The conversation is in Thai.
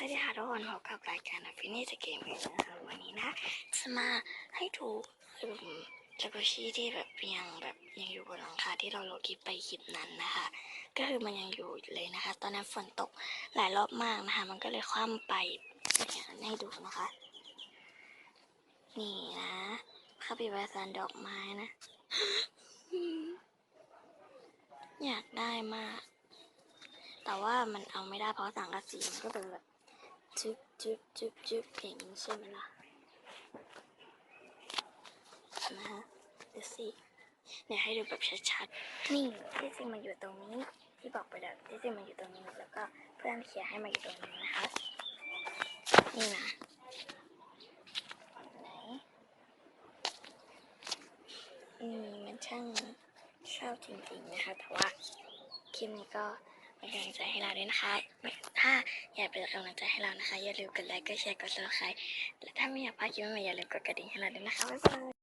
สวัสดีค่ะทุกคนพบกับรายการฟินี่จะเกมกันนะคะวันนี้นะจะมาให้ดูจากุชิที่แบบยังแบบยังอยู่บนหลังคาที่เราโหลดคลิปไปคลิปนั้นนะคะ ก็คือมันยังอยู่เลยนะคะ ตอนนั้นฝนตกหลายรอบมากนะคะ มันก็เลยคว่ำไปเนี่ยให้ดูนะคะ นี่นะคาปิบาซันดอกไม้นะ อยากได้มาก แต่ว่ามันเอาไม่ได้เพราะสังกะสีมันก็เป็นแบบ จึ๊บจึ๊บจึ๊บจึ๊บอย่างนี้ใช่ไหมล่ะนะฮะดูสิเนี่ยให้ดูแบบชัดๆ นี่ที่จริงมันอยู่ตรงนี้ ที่บอกไปแล้วที่จริงมันอยู่ตรงนี้แล้วก็เพื่อนเขียนให้มาอยู่ตรงนี้นะคะ นี่นะไหนอืมมันช่างชอบจริงๆนะคะ แต่ว่าคลิปนี้ก็เป็นกำลังใจให้เราด้วยนะคะ ถ้าอยากเป็นกำลังใจให้เรานะคะ อย่าลืมกดไลค์กดแชร์กดซับสไครต์และถ้าไม่อยากพลาดคลิปใหม่ๆอย่าลืมกดกระดิ่งให้เราด้วยนะคะบ๊ายบาย